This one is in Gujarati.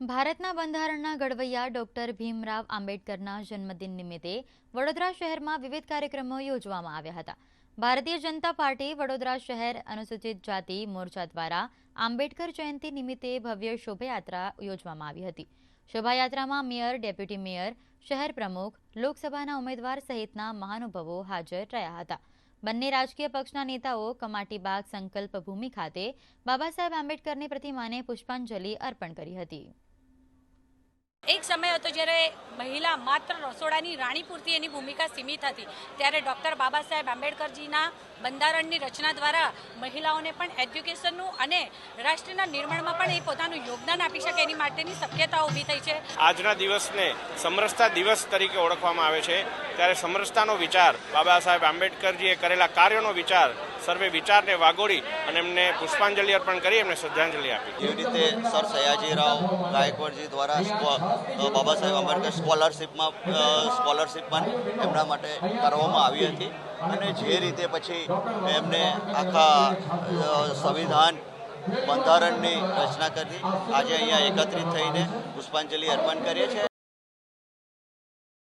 ભારતના બંધારણના ઘડવૈયા ડોક્ટર ભીમરાવ આંબેડકરના જન્મદિન નિમિત્તે વડોદરા શહેરમાં વિવિધ કાર્યક્રમો યોજવામાં આવ્યા હતા. ભારતીય જનતા પાર્ટી વડોદરા શહેર અનુસૂચિત જાતિ મોરચા દ્વારા આંબેડકર જયંતિ નિમિત્તે ભવ્ય શોભાયાત્રા યોજવામાં આવી હતી. શોભાયાત્રામાં મેયર, ડેપ્યુટી મેયર, શહેર પ્રમુખ, લોકસભાના ઉમેદવાર સહિતના મહાનુભાવો હાજર રહ્યા હતા. બંને રાજકીય પક્ષના નેતાઓ કમાટીબાગ સંકલ્પ ભૂમિ ખાતે બાબા સાહેબ આંબેડકરની પ્રતિમાને પુષ્પાંજલિ અર્પણ કરી હતી. એક સમય હતો જ્યારે મહિલા માત્ર રસોડાની રાણી પૂરતી એની ભૂમિકા સીમિત હતી. ત્યારે ડૉક્ટર બાબા સાહેબ આંબેડકરજીના બંધારણની રચના દ્વારા મહિલાઓને પણ એજ્યુકેશનનું અને રાષ્ટ્રના નિર્માણમાં પણ એ પોતાનું યોગદાન આપી શકે એની માટેની શક્યતા ઊભી થઈ છે. આજના દિવસને સમરસતા દિવસ તરીકે ઓળખવામાં આવે છે. ત્યારે સમરસતાનો વિચાર બાબા સાહેબ આંબેડકરજીએ કરેલા કાર્યોનો વિચાર સર્વે વિચારને વાગોળી અને એમને પુષ્પાંજલિ અર્પણ કરી, એમને શ્રદ્ધાંજલિ આપી. જેવી રીતે સર સયાજીરાવ ગાયકવાડજી દ્વારા બાબા સાહેબ આંબેડકર સ્કોલરશિપમાં સ્કોલરશિપ પણ એમના માટે કરવામાં આવી હતી અને જે રીતે પછી એમને આખા સંવિધાન બંધારણની રચના કરી, આજે અહીંયા એકત્રિત થઈને પુષ્પાંજલિ અર્પણ કરીએ છીએ.